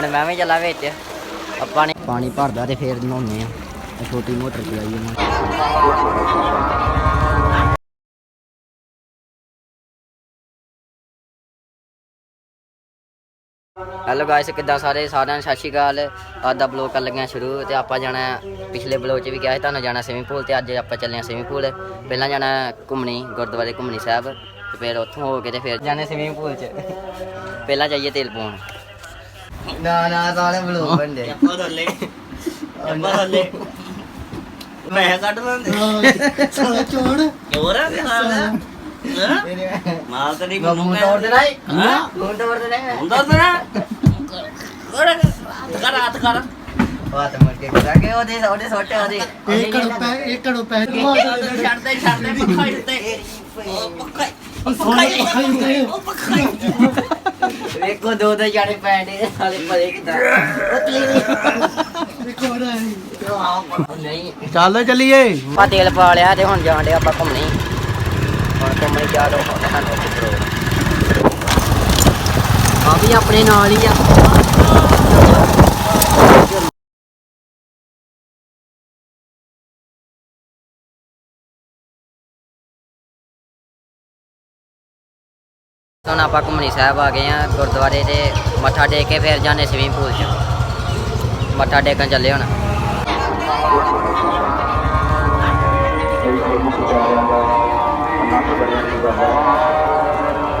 ਹੁਣ ਮੈਂ ਵੀ ਚੱਲਾ ਵਿੱਚ। ਆਪਾਂ ਨੇ ਪਾਣੀ ਭਰਦਾ ਤੇ ਫੇਰ ਨਹਾਉਂਦੇ ਆ। ਛੋਟੀ ਮੋਟਰ ਚਲਾਈ ਇਹਨਾਂ ਹੈਲੋ ਗਾਇਸ ਕਿੱਦਾਂ ਸਾਰੇ? ਸਾਰਿਆਂ ਨੂੰ ਸਤਿ ਸ਼੍ਰੀ ਅਕਾਲ। ਅੱਜ ਦਾ ਬਲੌਗ ਕਰ ਲੱਗਿਆ ਸ਼ੁਰੂ ਤੇ ਆਪਾਂ ਜਾਣਾ ਪਿਛਲੇ ਬਲੌਗ 'ਚ ਵੀ ਕਿਹਾ ਸੀ ਤੁਹਾਨੂੰ ਜਾਣਾ ਸਵਿਮਿੰਗ ਪੂਲ ਤੇ ਅੱਜ ਆਪਾਂ ਚੱਲੇ ਆ ਸਵਿਮਿੰਗ ਪੂਲ ਪਹਿਲਾਂ ਜਾਣਾ ਘੁੰਮਣੀ ਗੁਰਦੁਆਰੇ ਘੁੰਮਣੀ ਸਾਹਿਬ। ਤੇ ਫਿਰ ਉੱਥੋਂ ਹੋ ਕੇ ਤੇ ਫਿਰ ਜਾਣੇ ਸਵਿਮਿੰਗ ਪੂਲ 'ਚ। ਪਹਿਲਾਂ ਜਾਈਏ ਤੇਲ ਪਾਉਣ ਨਾ ਨਾ ਸਾਰੇ ਬਲੌਗ ਬੰਦੇ ਬਦਲੇ ਬਦਲੇ ਮੈਂ ਕੱਢ ਲੈਂਦੇ ਸਾਲਾ ਚੋਣ ਹੋਰ ਆ ਸਾਲਾ ਮਾਲ ਤਾਂ ਨਹੀਂ ਮੂੰਹ ਤੋੜ ਦੇਣਾ ਈ ਮੂੰਹ ਤੋੜ ਦੇਣਾ ਹੁੰਦਾ ਤਾਂ ਕਰ ਕਰ ਹੱਥ ਕਰ ਬਾਤ ਮਰ ਕੇ ਕਰਾਂਗੇ ਉਹਦੇ ਉਹਦੇ ਛੋਟੇ ਉਹਦੇ ਪੈ ਇਹ ਕੜੋ ਪੈ ਛੱਡਦੇ ਛੱਡਦੇ ਪੱਖਾ ਇੱਥੇ ਉਹ ਪੱਖਾ ਸੋਹਣਾ ਪੱਖਾ ਉਹ ਪੱਖਾ ਵੇਖੋ ਦੋ ਦੋ ਜਾਣੇ ਪੈਂਦੇ ਸਾਲੇ ਪਰੇ ਕਿਦਾਂ? ਇੱਕ ਹੋਰ ਹੈ ਨਹੀਂ ਚੱਲ ਚੱਲੀਏ। ਆਪਾਂ ਤੇਲ ਪਾ ਲਿਆ ਤੇ ਹੁਣ ਜਾਣ ਡੇ ਆਪਾਂ ਘੁੰਮਣੀ। ਹੁਣ ਘੁੰਮਣੀ ਜਾ ਦੋ ਸਾਨੂੰ ਆ ਵੀ ਆਪਣੇ ਨਾਲ ਹੀ ਆ। ਹੁਣ ਆਪਾਂ ਘੁੰਮਣੀ ਸਾਹਿਬ ਆ ਗਏ ਆ ਗੁਰਦੁਆਰੇ ਤੇ ਮੱਥਾ ਟੇਕ ਕੇ ਫਿਰ ਜਾਣੇ ਸਵਿਮਿੰਗ ਪੂਲ 'ਚ। ਮੱਥਾ ਟੇਕਣ ਚੱਲੇ ਹੁਣ।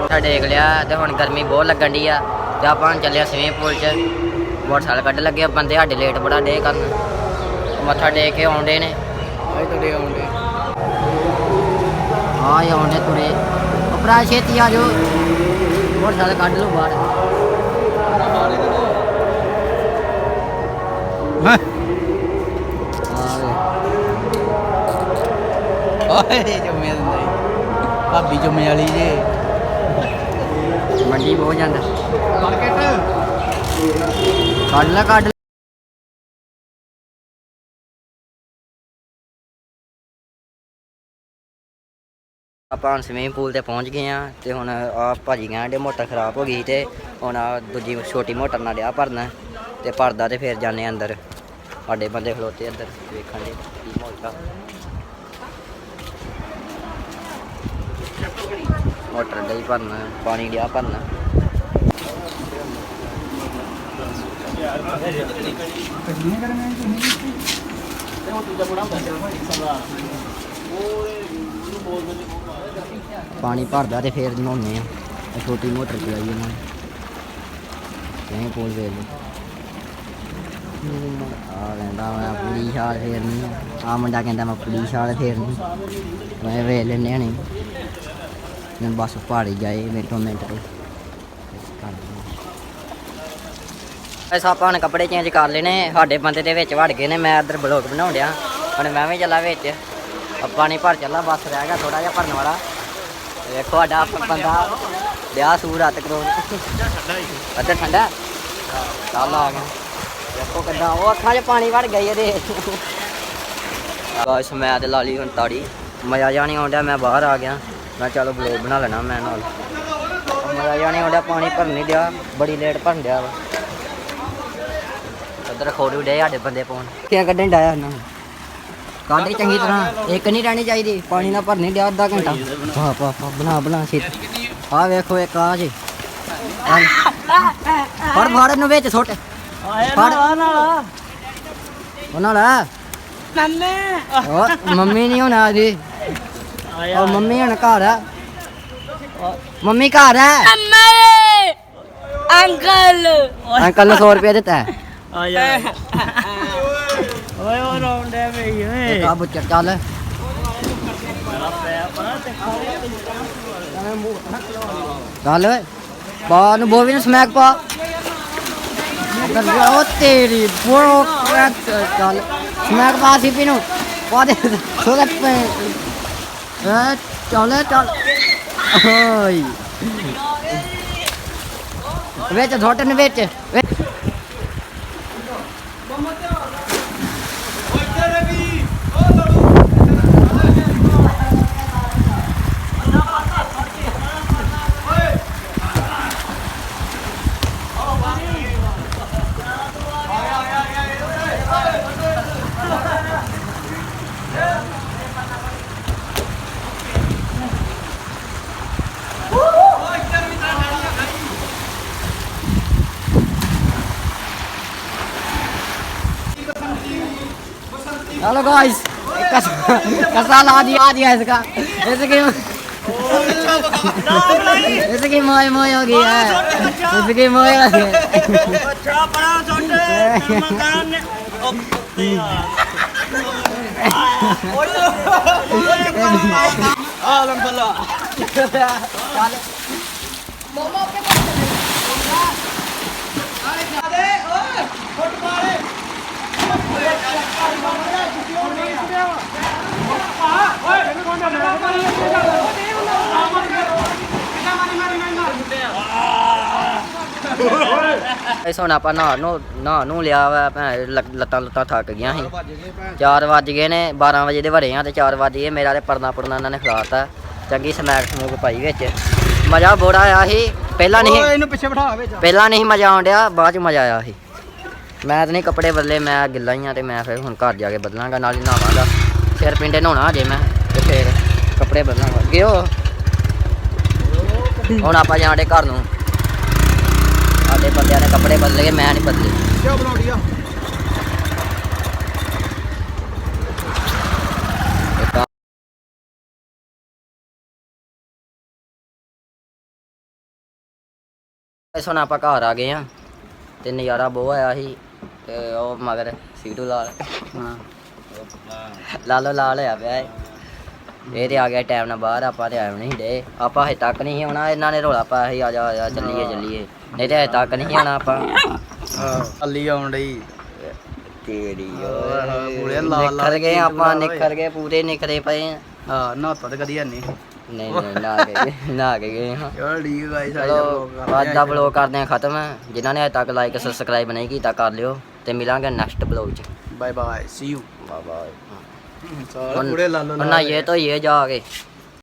ਮੱਥਾ ਟੇਕ ਲਿਆ ਤੇ ਹੁਣ ਗਰਮੀ ਬਹੁਤ ਲੱਗਣ ਦੀ ਆ ਤੇ ਆਪਾਂ ਚੱਲੇ ਸਵਿਮਿੰਗ ਪੂਲ 'ਚ। ਮੋਟਰਸਾਈਕਲ ਕੱਢ ਲੱਗੇ ਆ, ਬੰਦੇ ਸਾਡੇ ਲੇਟ ਬੜਾ ਡੇ ਕਰਨ। ਮੱਥਾ ਟੇਕ ਕੇ ਆਉਂਦੇ ਨੇ। ਆਏ ਤੁਰੇ ਆਉਂਦੇ। ਆ ਆਉਂਦੇ ਤੁਰੇ। ਉਪਰਾ ਛੇਤੀ ਆ ਜਾਓ। ਮੋਟਰਸਾਈਕਲ ਕੱਢ ਲਓ ਬਾਹਰ ਓਏ ਜੰਮੇ ਨਹੀਂ ਭਾਬੀ ਜੰਮੇ ਵਾਲੀ ਜੇ ਮੰਡੀ ਬਹੁਤ ਜਾਂਦਾ ਮਾਰਕੀਟ ਕੱਢ ਲੈ ਕੱਢ ਆਪਾਂ ਹੁਣ ਸਵਿਮਿੰਗ ਪੂਲ ਤੇ ਪਹੁੰਚ ਗਏ ਆ ਤੇ ਹੁਣ ਆ ਭਾਜੀ ਕਹਿੰਦੇ ਮੋਟਰ ਖਰਾਬ ਹੋ ਗਈ ਤੇ ਹੁਣ ਆ ਦੂਜੀ ਛੋਟੀ ਮੋਟਰ ਨਾਲ ਡਿਆ ਭਰਨਾ ਤੇ ਭਰਦਾ ਤੇ ਫਿਰ ਜਾਂਦੇ ਆ ਅੰਦਰ। ਸਾਡੇ ਬੰਦੇ ਖਲੋਤੇ ਅੰਦਰ ਵੇਖਣ ਦੇ ਕੀ ਮੋਟਰ ਮੋਟਰ ਡਈ ਭਰਨਾ ਪਾਣੀ ਡਿਆ ਭਰਨਾ। ਪਾਣੀ ਭਰਦਾ ਤੇ ਫੇਰ ਨਹਾਉਂਦੇ ਆ। ਇਹ ਛੋਟੀ ਮੋਟਰ ਚਲਾਈ ਇਹਨਾਂ ਨੇ। ਕਹੀਂ ਪੂਲ ਵੇਲ ਆ ਕਹਿੰਦਾ ਮੈਂ ਪੁਲੀ ਛਾਲ ਫੇਰਨੀ ਆ ਮੁੰਡਾ ਕਹਿੰਦਾ ਮੈਂ ਪੁਲੀ ਛਾਲ ਫੇਰਨੀ ਮੈਂ ਵੇਲ ਲੈਨੇ ਨਹੀਂ ਮੈਂ ਬਸ ਪਹਾੜੀ ਜਾਏ ਮਿੰਟੋ ਮਿੰਟ ਤੋਂ। ਐਸਾ ਆਪਾਂ ਨੇ ਕੱਪੜੇ ਚੇਂਜ ਕਰ ਲੈਣੇ। ਸਾਡੇ ਬੰਦੇ ਦੇ ਵਿੱਚ ਵੜ ਗਏ ਨੇ। ਮੈਂ ਇੱਧਰ ਬਲੌਗ ਬਣਾਉਣ ਡਿਆ। ਹੁਣ ਮੈਂ ਵੀ ਚੱਲਾ ਵਿੱਚ। ਪਾਣੀ ਭਰ ਚੱਲਾ, ਬਸ ਰਹਿ ਗਿਆ ਥੋੜਾ ਜਿਹਾ ਭਰਨ ਵਾਲਾ। ਤੇ ਵੇਖੋ ਸਾਡਾ ਬੰਦਾ ਵਿਆਹ ਸੂਰ ਹੱਥ ਕਰੋ ਅੱਧਾ ਠੰਡਾ? ਚੱਲ ਆ ਗਿਆ। ਵੇਖੋ ਕਿੱਦਾਂ, ਉਹ ਅੱਖਾਂ 'ਚ ਪਾਣੀ ਵੜ ਗਿਆ ਇਹਦੇ। ਬਸ ਮੈਂ ਤੇ ਲਾ ਲਈ ਹੁਣ ਤਾੜੀ। ਮਜ਼ਾ ਜਾਣੀ ਆਉਂਦਾ, ਮੈਂ ਬਾਹਰ ਆ ਗਿਆ। ਮੈਂ ਚਲੋ ਬਲੌਗ ਬਣਾ ਲੈਣਾ ਮੈਂ ਨਾਲ। ਮਜ਼ਾ ਜਾਣੀ ਆਉਂਦਾ, ਪਾਣੀ ਭਰਨ ਨਹੀਂ ਡਿਆ ਬੜੀ ਲੇਟ ਭਰਨ ਡਿਆ ਵਾ। ਉਧਰ ਖੋੜੂ ਡੇ ਸਾਡੇ ਬੰਦੇ ਪਾਉਣ। ਕਿਆ ਕੱਢਣ ਡਾਇਆ ਇਹਨਾਂ ਨੂੰ? ਕਾਦਰੀ ਚੰਗੀ ਤਰ੍ਹਾਂ ਇੱਕ ਨਹੀਂ ਰਹਿਣੀ ਚਾਹੀਦੀ ਪਾਣੀ ਨਾਲ ਭਰਨੀ ਡਿਆ ਅੱਧਾ ਘੰਟਾ। ਪਾ ਪਾ ਪਾ ਬਣਾ ਬਣਾ ਛੇਤੀ। ਆ ਵੇਖੋ ਇੱਕ ਆ ਜੀ। ਫੜ ਫੜ ਨੂੰ ਵਿੱਚ ਸੁੱਟ। ਫੜ। ਉਹਨਾਂ ਲਾ ਨੰਨੇ। ਓ ਮੰਮੀ ਨਹੀਂ ਹੋਣਾ ਜੀ। ਓ ਮੰਮੀ ਹਣ ਘਰ ਆ। ਮੰਮੀ ਘਰ ਆ। ਅੰਕਲ। ਅੰਕਲ ਨੂੰ 100 ਰੁਪਏ ਦਿੱਤਾ। ਆ ਯਾਰ ਉਹ ਓਏ ਇੱਕ ਆ ਬੁੱਚਰ ਚੱਲ ਓਏ ਪਾ ਨੂੰ ਬੋਵੀ ਨੂੰ ਸਮੈਕ ਪਾ ਉਹ ਤੇਰੀ ਬੋਰੋ ਕਰੈਕਟ ਸਮੈਕ ਪਾ ਸੀ ਪੀ ਨੂੰ ਪਾ ਦੇ ਸੋਲਤ ਪੇ ਐ ਚੱਲ ਚੱਲ ਓਏ ਵਿੱਚ ਧੋਟਨ ਵਿੱਚ हेलो गाइस कसाल आ दिया आ दिया इसका जैसे कि जैसे कि मोय मोय हो गया है जैसे कि मोय हो गया अच्छा बड़ा छोटे मकान आलम भला मम्मा के ਇਸ ਹੁਣ ਆਪਾਂ ਨਹਾ ਨੂੰ ਨਹਾ ਨੂੰ ਲਿਆ ਵਾ ਭੈਣ ਲੱਕ- ਲੱਤਾਂ ਲੁੱਤਾਂ ਥੱਕ ਗਈਆਂ ਸੀ। 4 ਵੱਜ ਗਏ ਨੇ 12 ਵਜੇ ਦੇ ਵੜੇ ਆ ਤੇ 4 ਵੱਜ ਗਏ ਮੇਰਾ ਤੇ ਪਰਨਾ ਪਰਨਾ ਇਹਨਾਂ ਨੇ ਖਿਲਾਤਾ ਚੰਗੀ ਸਮੈਕ ਸਮੂਕ ਪਾਈ ਵਿੱਚ। ਮਜ਼ਾ ਬੜਾ ਆਇਆ ਸੀ। ਪਹਿਲਾਂ ਨਹੀਂ ਇਹਨੂੰ ਪਿੱਛੇ ਬਿਠਾ ਵਿੱਚ ਪਹਿਲਾਂ ਨਹੀਂ ਮਜ਼ਾ ਆਉਂਦਿਆ ਬਾਅਦ ਚ ਮਜ਼ਾ ਆਇਆ ਸੀ। ਮੈਂ ਤਾਂ ਨਹੀਂ ਕੱਪੜੇ ਬਦਲੇ ਮੈਂ ਗਿੱਲਾ ਹੀ ਆ ਤੇ ਮੈਂ ਫਿਰ ਹੁਣ ਘਰ ਜਾ ਕੇ ਬਦਲਾਂਗਾ ਨਾਲ ਹੀ ਨਹਾਵਾਂਗਾ। ਸਿਰ ਪਿੰਡੇ ਨਹਾਉਣਾ ਅਜੇ ਮੈਂ ਤੇ ਫਿਰ ਕੱਪੜੇ ਬਦਲਾਂਗਾ। ਗਿਓ। ਹੁਣ ਆਪਾਂ ਜਾਣਦੇ ਘਰ ਨੂੰ। ਸਾਡੇ ਬੰਦਿਆਂ ਨੇ ਕੱਪੜੇ ਬਦਲੇ ਗਏ ਮੈਂ ਨਹੀਂ ਬਦਲੇ। ਕਿਉਂ ਬਣਾਉਣੀ ਆ ਇੱਕ ਆ- ਇਸ ਹੁਣ ਆਪਾਂ ਘਰ ਆ ਗਏ ਆ ਤੇ ਨਜ਼ਾਰਾ ਬਹੁਤ ਆਇਆ ਸੀ ਤੇ ਉਹ ਮਗਰ ਸੀਟੂ ਲਾਲ। ਹਾਂ। ਲਾਲੋ ਲਾਲ ਹੋਇਆ ਪਿਆ ਏ। ਇਹ ਤੇ ਆ ਗਿਆ ਟਾਈਮ ਨਾਲ ਬਾਹਰ ਆਪਾਂ ਤੇ ਆਏ ਨਹੀਂ ਡੇ। ਆਪਾਂ ਹਜੇ ਤੱਕ ਨਹੀਂ ਆਉਣਾ ਇਹਨਾਂ ਨੇ ਰੋਲਾ ਪਾਇਆ ਸੀ ਆ ਜਾ ਆ ਜਾ ਚੱਲੀਏ ਚੱਲੀਏ। ਨਹੀਂ ਤੇ ਹਜੇ ਤੱਕ ਨਹੀਂ ਆਉਣਾ ਆਪਾਂ। ਅੱਲੀ ਆਉਣ ਡਈ। ਤੇਰੀ ਓਏ। ਪੂਰੇ ਲਾਲ ਨਿਖਰ ਗਏ ਆਪਾਂ। ਨਿਖਰ ਗਏ ਪੂਰੇ ਨਿਖਰੇ ਪਏ ਹਾਂ ਨਹਾਤਾ ਤੇ ਕਦੀ ਨਹੀਂ। ਨਹੀਂ ਨਹੀਂ ਨਾ ਗਏ ਨਾ ਗਏ ਹਾਂ ਚਲ ਠੀਕ ਗਾਇਸ ਚਲੋ ਅੱਜ ਦਾ ਬਲੌਗ ਕਰਦੇ ਹਾਂ ਖਤਮ। ਜਿਨ੍ਹਾਂ ਨੇ ਅਜੇ ਤੱਕ ਲਾਈਕ ਸਬਸਕ੍ਰਾਈਬ ਨਹੀਂ ਕੀਤਾ ਕਰ ਲਿਓ ਤੇ ਮਿਲਾਂਗੇ ਨੈਕਸਟ ਬਲੌਗ 'ਚ। Bye bye see you bye bye ਸਾਰੇ ਪੂਰੇ ਲਾਲ ਲਾਲ ਹੁਣ ਨਹਾਈਏ ਧੋਈਏ ਜਾ ਕੇ।